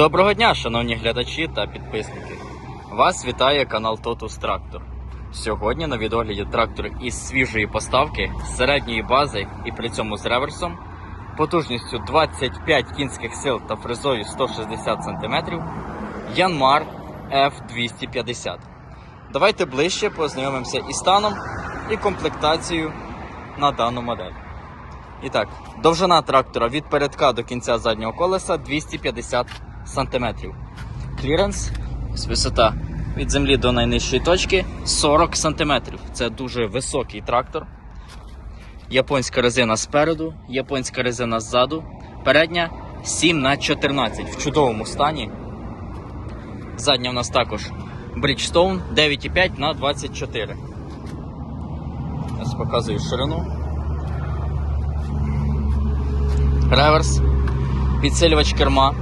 Доброго дня, шановні глядачі та підписники. Вас вітає канал Totus Tractor. Сьогодні на відогляді трактор із свіжої поставки, середньої бази і при цьому з реверсом, потужністю 25 кінських сил та фрезою 160 см, Янмар F250. Давайте ближче познайомимося із станом і комплектацією на дану модель. І так, довжина трактора від передка до кінця заднього колеса 250 см. Кліренс з висота від землі до найнижчої точки 40 см. Це дуже високий трактор. Японська резина спереду, японська резина ззаду. Передня 7 на 14 в чудовому стані. Задня в нас також Bridgestone 9,5 на 24. Ось показую ширину. реверс, підсилювач керма,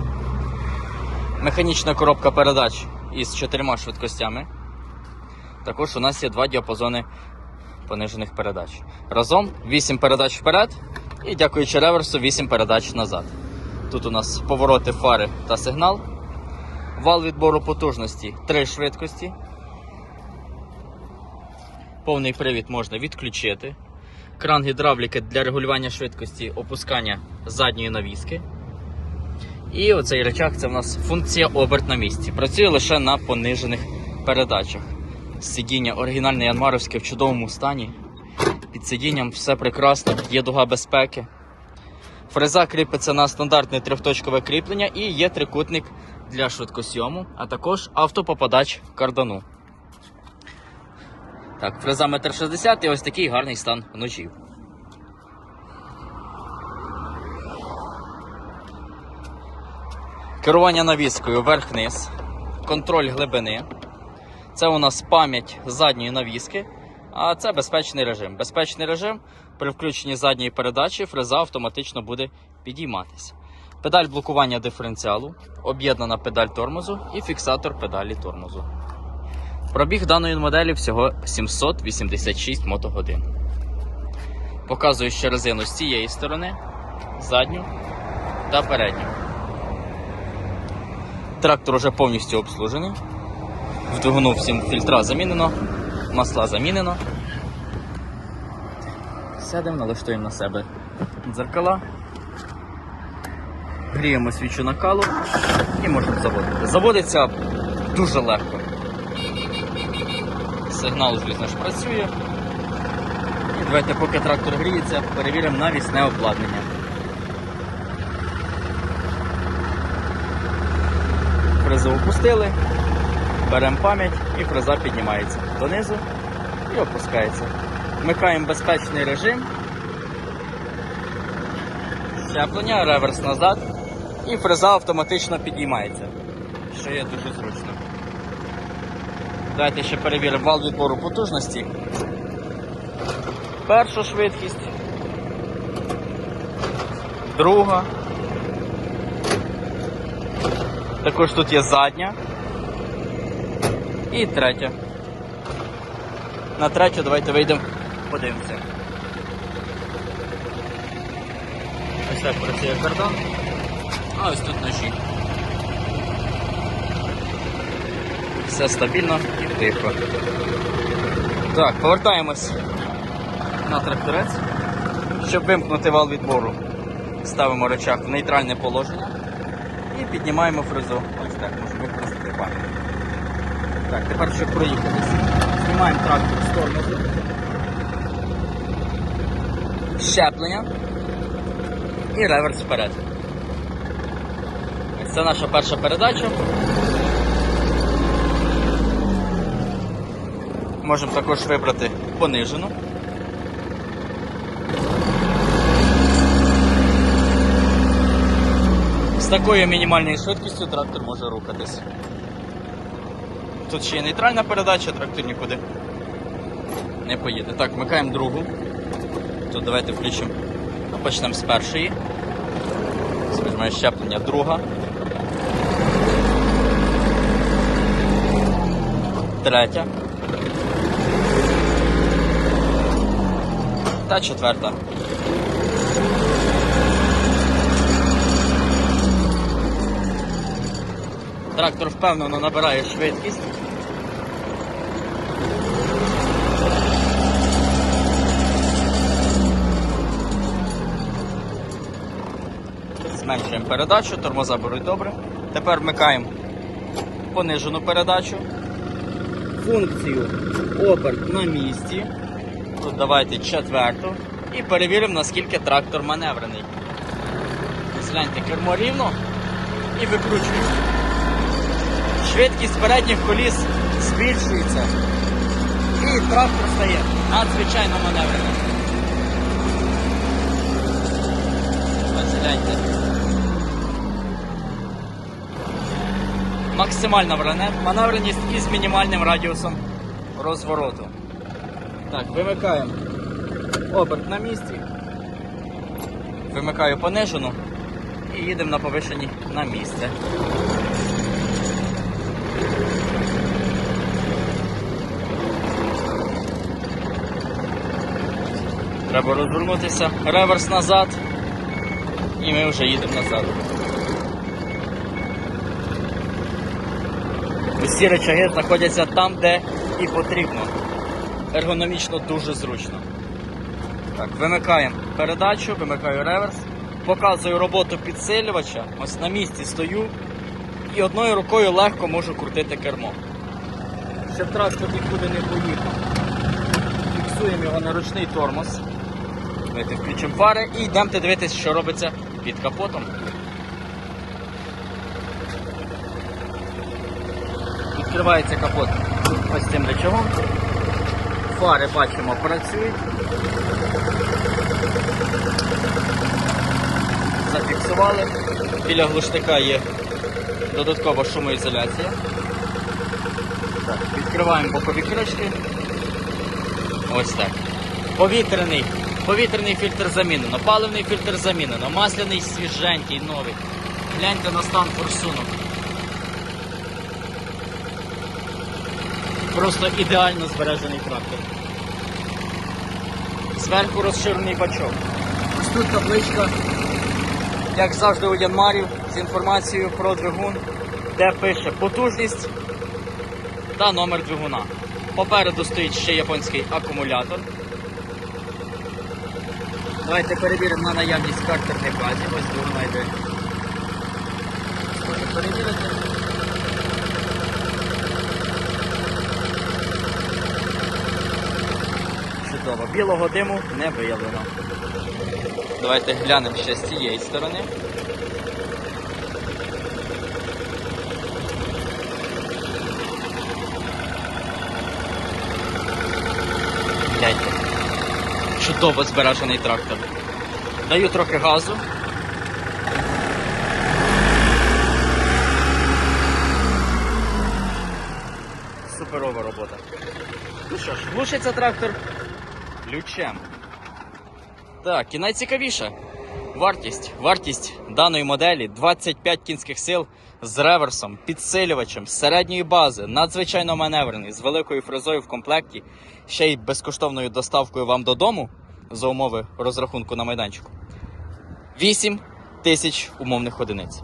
механічна коробка передач із чотирма швидкостями. Також у нас є два діапазони понижених передач. Разом 8 передач вперед і, дякуючи реверсу, 8 передач назад. Тут у нас повороти фари та сигнал. Вал відбору потужності 3 швидкості. Повний привід можна відключити кран гідравліки для регулювання швидкості опускання задньої навіски. І оцей речах це в нас функція оберт на місці. Працює лише на понижених передачах. Сидіння оригінальне янмаровське в чудовому стані. Під сидінням все прекрасно, є дуга безпеки. Фреза кріпиться на стандартне трьохточкове кріплення і є трикутник для швидкосйому, а також автопопадач кардану. Так, фреза 1,60 м і ось такий гарний стан ножів. Керування навіскою вверх-вниз, контроль глибини. Це у нас пам'ять задньої навіски, а це безпечний режим. Безпечний режим при включенні задньої передачі фреза автоматично буде підійматися. Педаль блокування диференціалу, об'єднана педаль тормозу і фіксатор педалі тормозу. Пробіг даної моделі всього 786 мотогодин. Показую ще резину з цієї сторони, задню та передню. Трактор вже повністю обслужений. В двигуну всім фільтра замінено, масла замінено. Сядемо, налаштуємо на себе дзеркала. Гріємо свічу накалу і можемо заводити. Заводиться дуже легко. Сигнал, звісно ж, працює. І давайте, поки трактор гріється, перевіримо навісне обладнання. Фрезу опустили, беремо пам'ять і фреза піднімається донизу і опускається. Вмикаємо безпечний режим, щеплення, реверс назад, і фреза автоматично підіймається, що є дуже зручно. Давайте ще перевіримо вал відбору потужності. Перша швидкість. Друга. Також тут є задня. І третя. На третю давайте вийдемо, подивимося. Ось так працює кордон. А ось тут ножі. Все стабільно і тихо. Так, повертаємось на тракторець. Щоб вимкнути вал відбору, ставимо рычаг в нейтральне положення і піднімаємо фрезу. Ось так, можемо використати пам'ять. Так, тепер щоб проїхатися. Знімаємо трактор з тормозу. Щеплення і реверс вперед. Це наша перша передача. Можемо також вибрати понижену. З такою мінімальною швидкістю трактор може рухатись. Тут ще є нейтральна передача, трактор нікуди не поїде. Так, вмикаємо другу. Тут давайте включимо. Почнемо з першої. Візьмемо щеплення друга. Третя. Та четверта. Трактор впевнено набирає швидкість. Зменшуємо передачу, тормоза беруть добре. Тепер вмикаємо понижену передачу. Функцію оберт на місці. Тут давайте четверту. І перевіримо, наскільки трактор маневрений. Згляньте кермо рівно і викручуємо. Швидкість передніх коліс збільшується. І трактор стає надзвичайно маневреним. Максимальна вране- маневреність із мінімальним радіусом розвороту. Так, вимикаємо оберт на місці. Вимикаю понижену і їдемо на повишенні на місце. Треба розвернутися, реверс назад, і ми вже їдемо назад. Усі речаги знаходяться там, де і потрібно. Ергономічно дуже зручно. Так, вимикаємо передачу, вимикаю реверс, показую роботу підсилювача, ось на місці стою і одною рукою легко можу крутити кермо. Щоб трактор нікуди не поїхав. Фіксуємо його на ручний тормоз. Давайте включимо фари і йдемо дивитися, що робиться під капотом. Відкривається капот ось цим речагом. Фари бачимо працюють. Зафіксували. Біля глушника є додаткова шумоізоляція. Так, відкриваємо бокові кришки. Ось так. Повітряний. Повітряний фільтр замінено, паливний фільтр замінено, масляний свіженький, новий. Гляньте на стан форсунок. Просто ідеально збережений трактор. Зверху розширений бачок. Ось тут табличка, як завжди у Янмарів, з інформацією про двигун, де пише потужність та номер двигуна. Попереду стоїть ще японський акумулятор. Давайте перевіримо на наявність картерних газів. Ось двигуна йде. Можна перевірити. Чудово. Білого диму не виявлено. Давайте глянемо ще з цієї сторони. Чудово збережений трактор. Даю трохи газу. Суперова робота. Ну що ж, глушиться трактор ключем. Так, і найцікавіше. Вартість. Вартість даної моделі 25 кінських сил з реверсом, підсилювачем, середньої бази, надзвичайно маневрений, з великою фрезою в комплекті, ще й безкоштовною доставкою вам додому за умови розрахунку на майданчику. 8 тисяч умовних одиниць.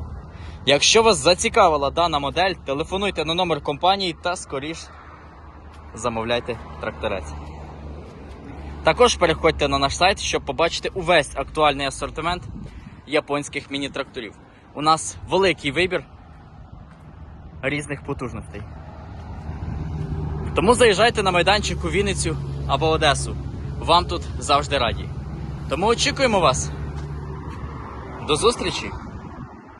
Якщо вас зацікавила дана модель, телефонуйте на номер компанії та скоріш замовляйте тракторець. Також переходьте на наш сайт, щоб побачити увесь актуальний асортимент японських міні-тракторів. У нас великий вибір різних потужностей. Тому заїжджайте на майданчик у Вінницю або Одесу. Вам тут завжди раді. Тому очікуємо вас. До зустрічі!